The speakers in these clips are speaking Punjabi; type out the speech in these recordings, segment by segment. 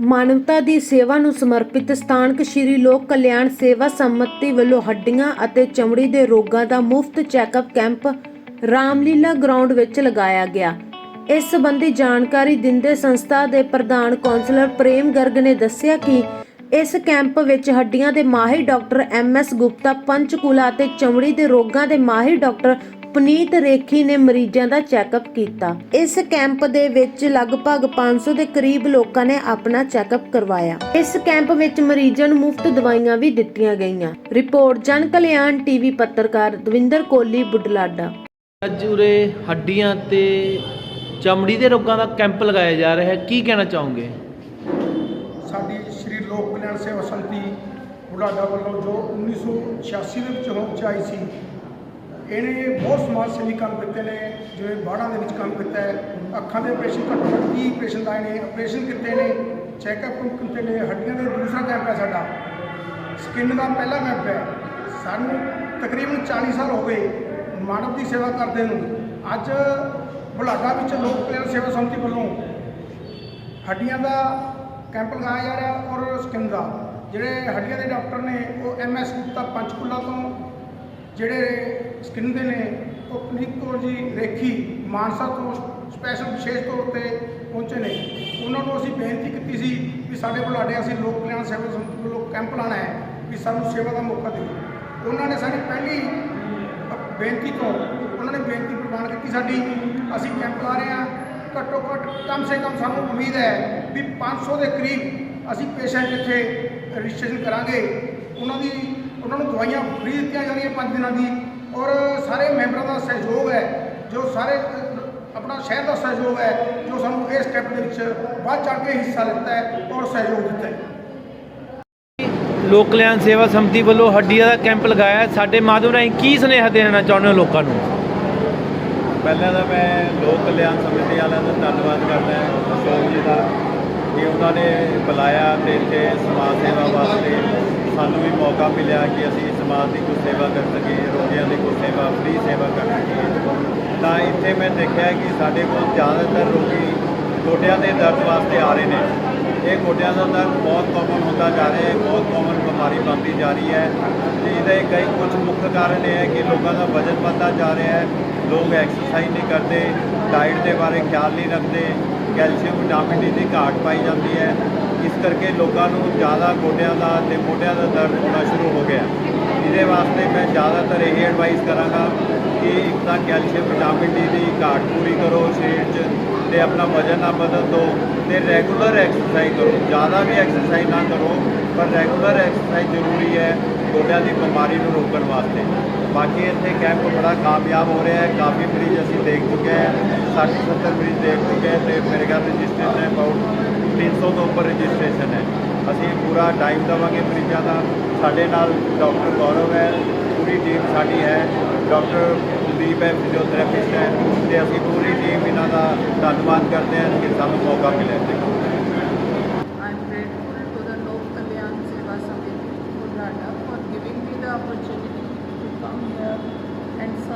ਮਾਨਵਤਾ ਦੀ ਸੇਵਾ ਨੂੰ ਸਮਰਪਿਤ ਸਥਾਨਕ ਸ਼੍ਰੀ ਲੋਕ ਕਲਿਆਣ ਸੇਵਾ ਸੰਮਤੀ ਵੱਲੋਂ ਹੱਡੀਆਂ ਅਤੇ ਚਮੜੀ ਦੇ ਰੋਗਾਂ ਦਾ ਮੁਫਤ ਚੈੱਕਅਪ ਕੈਂਪ ਰਾਮਲੀਲਾ ਗਰਾਊਂਡ ਵਿੱਚ ਲਗਾਇਆ ਗਿਆ। ਇਸ ਸੰਬੰਧੀ ਜਾਣਕਾਰੀ ਦਿੰਦੇ ਸੰਸਥਾ ਦੇ ਪ੍ਰਧਾਨ ਕੌਂਸਲਰ ਪ੍ਰੇਮ ਗਰਗ ਨੇ ਦੱਸਿਆ ਕਿ ਇਸ ਕੈਂਪ ਵਿੱਚ ਹੱਡੀਆਂ ਦੇ ਮਾਹਿਰ doctor M S Gupta, Panchkula ਅਤੇ ਚਮੜੀ ਦੇ ਰੋਗਾਂ ਦੇ ਮਾਹਿਰ ਡਾਕਟਰ ਪੁਨੀਤ ਰੇਖੀ ਨੇ ਮਰੀਜ਼ਾਂ ਦਾ ਚੈੱਕਅਪ ਕੀਤਾ। ਇਸ ਕੈਂਪ ਦੇ ਵਿੱਚ ਲਗਭਗ 500 ਦੇ ਕਰੀਬ ਲੋਕਾਂ ਨੇ ਆਪਣਾ ਚੈੱਕਅਪ ਕਰਵਾਇਆ। ਇਸ ਕੈਂਪ ਵਿੱਚ ਮਰੀਜ਼ਾਂ ਨੂੰ ਮੁਫਤ ਦਵਾਈਆਂ ਵੀ ਦਿੱਤੀਆਂ ਗਈਆਂ। ਰਿਪੋਰਟ ਜਨ ਕਲਿਆਣ ਟੀਵੀ ਪੱਤਰਕਾਰ ਦਵਿੰਦਰ ਕੋਲੀ ਬੁੱਢਲਾਡਾ। ਅੱਜ ਉਰੇ ਹੱਡੀਆਂ ਤੇ ਚਮੜੀ ਦੇ ਰੋਗਾਂ ਦਾ ਕੈਂਪ ਲਗਾਇਆ ਜਾ ਰਿਹਾ ਹੈ। ਕੀ ਕਹਿਣਾ ਚਾਹੋਗੇ? ਸਾਡੀ ਸ਼੍ਰੀ ਲੋਕ ਕਲਿਆਣ ਸੇਵਾ ਸੰਮਤੀ ਬੁਢਾਡਾ ਵੱਲੋਂ ਜੋ 1986 ਦੇ ਵਿੱਚ ਹੋਂਦ 'ਚ ਆਈ ਸੀ ਇਹਨੇ ਬਹੁਤ ਸਮਾਜ ਸੇਵੀ ਕੰਮ ਕੀਤੇ ਨੇ, ਜਿਵੇਂ ਬਾੜਾਂ ਦੇ ਵਿੱਚ ਕੰਮ ਕੀਤਾ ਹੈ। ਅੱਖਾਂ ਦੇ ਆਪਰੇਸ਼ਨ ਘੱਟੋ ਘੱਟ 30 ਆਪਰੇਸ਼ਨ ਲਾਏ ਨੇ ਆਪਰੇਸ਼ਨ ਕੀਤੇ ਨੇ ਚੈੱਕਅਪ ਕੀਤੇ ਨੇ, ਹੱਡੀਆਂ ਦੇ ਦੂਸਰਾ ਕੈਂਪ ਹੈ ਸਾਡਾ। ਸਕਿਨ ਦਾ ਪਹਿਲਾ ਕੈਂਪ ਹੈ। ਸਾਨੂੰ ਤਕਰੀਬਨ 40 ਸਾਲ ਹੋ ਗਏ ਮਾਨਵ ਦੀ ਸੇਵਾ ਕਰਦੇ ਨੂੰ। ਅੱਜ ਬੁਢਾਡਾ ਵਿੱਚ ਲੋਕ ਕਲਿਆਣ ਸੇਵਾ ਸੰਮਤੀ ਵੱਲੋਂ ਹੱਡੀਆਂ ਦਾ ਕੈਂਪ ਲਗਾਇਆ ਜਾ ਰਿਹਾ ਔਰ ਸਕਿਨ ਦਾ। ਜਿਹੜੇ ਹੱਡੀਆਂ ਦੇ ਡਾਕਟਰ ਨੇ, ਉਹ ਐਮ ਐਸ ਗੁਪਤਾ ਪੰਚਕੂਲਾ ਤੋਂ ਜਿਹੜੇ ਸਕਿਨ ਦੇ ਨੇ, ਉਹ ਪੁਨੀਤ ਕੌਰ ਜੀ ਰੇਖੀ ਮਾਨਸਾ ਤੋਂ ਸਪੈਸ਼ਲ ਵਿਸ਼ੇਸ਼ ਤੌਰ ਤੇ ਪਹੁੰਚੇ ਨੇ। ਉਹਨਾਂ ਨੂੰ ਅਸੀਂ ਬੇਨਤੀ ਕੀਤੀ ਸੀ ਵੀ ਸਾਡੇ ਬੁਲਾਡੇ ਅਸੀਂ ਲੋਕ ਕਲਿਆਣ ਸੇਵਾ ਸੰਸਥਾ ਵੱਲੋਂ ਕੈਂਪ ਲਾਣਾ ਹੈ ਵੀ ਸਾਨੂੰ ਸੇਵਾ ਦਾ ਮੌਕਾ ਦਿਓ। ਉਹਨਾਂ ਨੇ ਸਾਡੀ ਪਹਿਲੀ ਬੇਨਤੀ ਤੋਂ ਉਹਨਾਂ ਨੇ ਬੇਨਤੀ ਪ੍ਰਵਾਨ ਕੀਤੀ ਸਾਡੀ, ਅਸੀਂ ਕੈਂਪ ਲਾ ਰਹੇ ਹਾਂ। ਘੱਟੋ ਘੱਟ ਕਮ ਸੇ ਕਮ ਸਾਨੂੰ ਉਮੀਦ ਹੈ ਵੀ 500 ਦੇ ਕਰੀਬ ਅਸੀਂ ਪੇਸ਼ੈਂਟ ਇੱਥੇ ਰਜਿਸਟ੍ਰੇਸ਼ਨ ਕਰਾਂਗੇ। ਉਹਨਾਂ ਦੀ ਉਹਨਾਂ ਨੂੰ ਦਵਾਈਆਂ ਫ੍ਰੀ ਦਿੱਤੀਆਂ ਜਾਣਗੀਆਂ 5 ਦਿਨਾਂ ਦੀ। ਔਰ ਸਾਰੇ ਮੈਂਬਰਾਂ ਦਾ ਸਹਿਯੋਗ ਹੈ ਜੋ ਸਾਰੇ ਆਪਣਾ ਸ਼ਹਿਰ ਦਾ ਸਹਿਯੋਗ ਹੈ ਜੋ ਸਾਨੂੰ ਇਸ ਸਟੈਪ ਦੇ ਵਿੱਚ ਵੱਧ ਚੜ੍ਹ ਕੇ ਹਿੱਸਾ ਲਿੱਤਾ ਹੈ ਔਰ ਸਹਿਯੋਗ ਦਿੱਤਾ ਹੈ। ਲੋਕ ਕਲਿਆਣ ਸੇਵਾ ਸੰਮਤੀ ਵੱਲੋਂ ਹੱਡੀਆਂ ਦਾ ਕੈਂਪ ਲਗਾਇਆ। ਸਾਡੇ ਮਾਧਵ ਰਾਹੀਂ ਕੀ ਸੁਨੇਹਾ ਦੇਣਾ ਚਾਹੁੰਦੇ ਹੋ ਲੋਕਾਂ ਨੂੰ? ਪਹਿਲਾਂ ਤਾਂ ਮੈਂ ਲੋਕ ਕਲਿਆਣ ਸਮਿਤੀ ਵਾਲਿਆਂ ਦਾ ਧੰਨਵਾਦ ਕਰਦਾ ਹਾਂ ਅਸ਼ੋਕ ਜੀ ਦਾ ਕਿ ਉਹਨਾਂ ਨੇ ਬੁਲਾਇਆ ਤੇ ਇੱਥੇ ਸਮਾਜ ਸੇਵਾ ਵਾਸਤੇ ਸਾਨੂੰ ਵੀ ਮੌਕਾ ਮਿਲਿਆ ਕਿ ਅਸੀਂ ਸਮਾਜ ਦੀ ਕੁਝ ਸੇਵਾ ਕਰ ਸਕੀਏ ਰੋਗੀਆਂ ਦੀ ਕੁਝ ਸੇਵਾ ਫ੍ਰੀ ਸੇਵਾ ਕਰ ਸਕੀਏ। ਤਾਂ ਇੱਥੇ ਮੈਂ ਦੇਖਿਆ ਕਿ ਸਾਡੇ ਕੋਲ ਜ਼ਿਆਦਾਤਰ ਰੋਗੀ ਗੋਡਿਆਂ ਦੇ ਦਰਦ ਵਾਸਤੇ ਆ ਰਹੇ ਨੇ। ਇਹ ਗੋਡਿਆਂ ਦਾ ਦਰਦ ਬਹੁਤ ਕਾਮਨ ਹੁੰਦਾ ਜਾ ਰਿਹਾ ਹੈ, ਬਹੁਤ ਕਾਮਨ ਬਿਮਾਰੀ ਬਣਦੀ ਜਾ ਰਹੀ ਹੈ। ਤੇ ਇਹਦੇ ਕਈ ਕੁਝ ਮੁੱਖ ਕਾਰਨ ਇਹ ਹੈ ਕਿ ਲੋਕਾਂ ਦਾ ਵਜ਼ਨ ਵੱਧਦਾ ਜਾ ਰਿਹਾ ਹੈ। ਲੋਕ ਐਕਸਰਸਾਈਜ਼ ਨਹੀਂ ਕਰਦੇ ਡਾਈਟ ਦੇ ਬਾਰੇ ਖਿਆਲ ਨਹੀਂ ਰੱਖਦੇ ਕੈਲਸ਼ੀਅਮ ਵਿਟਾਮਿਨ ਡੀ ਦੀ ਘਾਟ ਪਾਈ ਜਾਂਦੀ ਹੈ। ਇਸ ਕਰਕੇ ਲੋਕਾਂ ਨੂੰ ਜ਼ਿਆਦਾ ਗੋਡਿਆਂ ਦਾ ਤੇ ਮੋਢਿਆਂ ਦਾ ਦਰਦ ਹੋਣਾ ਸ਼ੁਰੂ ਹੋ ਗਿਆ। ਇਹਦੇ ਵਾਸਤੇ ਮੈਂ ਜ਼ਿਆਦਾਤਰ ਇਹ ਐਡਵਾਈਸ ਕਰਾਂਗਾ ਕਿ ਇੱਕ ਤਾਂ ਕੈਲਸ਼ੀਅਮ ਵਿਟਾਮਿਨ ਡੀ ਦੀ ਘਾਟ ਪੂਰੀ ਕਰੋ ਸਰੀਰ 'ਚ ਤੇ ਆਪਣਾ ਵਜ਼ਨ ਨਾ ਬਦਲ ਦਿਓ ਤੇ ਰੈਗੂਲਰ ਐਕਸਰਸਾਈਜ਼ ਕਰੋ। ਜ਼ਿਆਦਾ ਵੀ ਐਕਸਰਸਾਈਜ਼ ਨਾ ਕਰੋ, ਪਰ ਰੈਗੂਲਰ ਐਕਸਰਸਾਈਜ਼ ਜ਼ਰੂਰੀ ਹੈ। ਗੋਡਿਆਂ ਦੀ ਬਿਮਾਰੀ ਨੂੰ ਰੋਕਣ ਵਾਸਤੇ। ਬਾਕੀ ਇੱਥੇ ਕੈਂਪ ਬੜਾ ਕਾਮਯਾਬ ਹੋ ਰਿਹਾ ਹੈ। ਕਾਫੀ ਮਰੀਜ਼ ਅਸੀਂ ਦੇਖ ਚੁੱਕੇ ਹਾਂ। 60 70 ਮਰੀਜ਼ ਦੇਖ ਚੁੱਕੇ ਹਾਂ ਤੇ ਮੇਰੇ ਖਿਆਲ ਰਜਿਸਟ੍ਰੇਸ਼ਨ ਹੈ ਅਬਾਊਟ 300 ਤੋਂ ਉੱਪਰ ਰਜਿਸਟ੍ਰੇਸ਼ਨ ਹੈ। ਅਸੀਂ ਪੂਰਾ ਟਾਈਮ ਦੇਵਾਂਗੇ ਮਰੀਜ਼ਾਂ ਦਾ। ਸਾਡੇ ਨਾਲ ਡਾਕਟਰ ਗੌਰਵ ਹੈ। ਪੂਰੀ ਟੀਮ ਸਾਡੀ ਹੈ। ਡਾਕਟਰ ਕੁਲਦੀਪ ਹੈ ਫਿਜ਼ੀਓਥੈਰੇਪਿਸਟ ਹੈ। ਤੇ ਅਸੀਂ ਪੂਰੀ ਟੀਮ ਇਹਨਾਂ ਦਾ ਧੰਨਵਾਦ ਕਰਦੇ ਹਾਂ ਕਿ ਸਾਨੂੰ ਮੌਕਾ ਮਿਲਿਆ ਇੱਥੇ।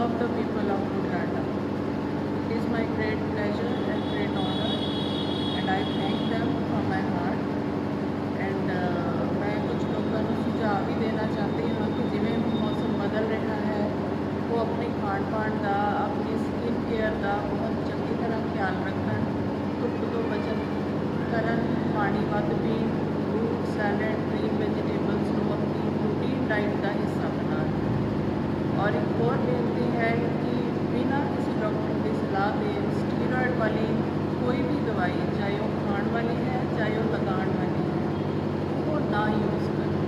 Serve the people of Buddhada. It is my great pleasure and great honor, and I thank them from my heart. And uh, ਮੈਂ ਕੁਝ ਲੋਕਾਂ ਨੂੰ ਸੁਝਾਅ ਵੀ ਦੇਣਾ ਚਾਹੁੰਦੀ ਹਾਂ ਕਿ ਜਿਵੇਂ ਹੁਣ ਮੌਸਮ ਬਦਲ ਰਿਹਾ ਹੈ ਉਹ ਆਪਣੇ ਖਾਣ ਪਾਣ ਦਾ ਆਪਣੀ ਸਕਿਨ ਕੇਅਰ ਦਾ ਬਹੁਤ ਚੰਗੀ ਤਰ੍ਹਾਂ ਖਿਆਲ ਰੱਖਣ ਧੁੱਪ ਤੋਂ ਬਚਤ ਕਰਨ ਪਾਣੀ ਵੱਧ ਪੀਣ ਫਰੂਟ ਸੈਲਡ ਗ੍ਰੀਨ ਵੈਜੀਟੇਬਲਸ ਨੂੰ ਆਪਣੀ ਰੂਟੀਨ ਡਾਈਟ ਦਾ ਹਿੱਸਾ ਬਣਾਉਣ ਔਰ ਇੱਕ ਹੋਰ ਬੇਨਤੀ ਹੈ ਕਿ ਬਿਨਾਂ ਕਿਸੇ ਡਾਕਟਰ ਦੀ ਸਲਾਹ ਦੇ ਸਟੀਰੋਇਡ ਵਾਲੀ ਕੋਈ ਵੀ ਦਵਾਈ, ਚਾਹੇ ਉਹ ਖਾਣ ਵਾਲੀ ਹੈ, ਚਾਹੇ ਉਹ ਲਗਾਉਣ ਵਾਲੀ ਹੈ, ਉਹ ਨਾ ਯੂਜ਼ ਕਰੋ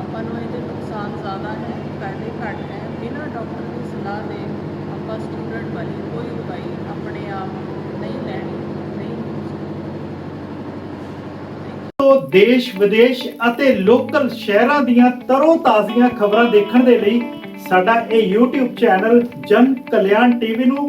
ਆਪਾਂ ਨੂੰ ਇਹਦੇ ਨੁਕਸਾਨ ਜ਼ਿਆਦਾ ਹੈ, ਫਾਇਦੇ ਘੱਟ ਹੈ। ਬਿਨਾਂ ਡਾਕਟਰ ਦੀ ਸਲਾਹ ਦੇ ਆਪਾਂ ਸਟੀਰੋਇਡ ਵਾਲੀ ਕੋਈ ਦਵਾਈ ਆਪਣੇ ਆਪ ਨਹੀਂ ਲੈਣੀ ਦੇਸ਼, ਵਿਦੇਸ਼ ਅਤੇ ਲੋਕਲ ਸ਼ਹਿਰਾਂ ਦੀਆਂ ਤਰੋ ਤਾਜ਼ੀਆਂ ਖਬਰਾਂ ਦੇਖਣ ਦੇ ਲਈ ਸਾਡਾ ਇਹ YouTube ਚੈਨਲ ਜਨ ਕਲਿਆਣ ਟੀਵੀ ਨੂੰ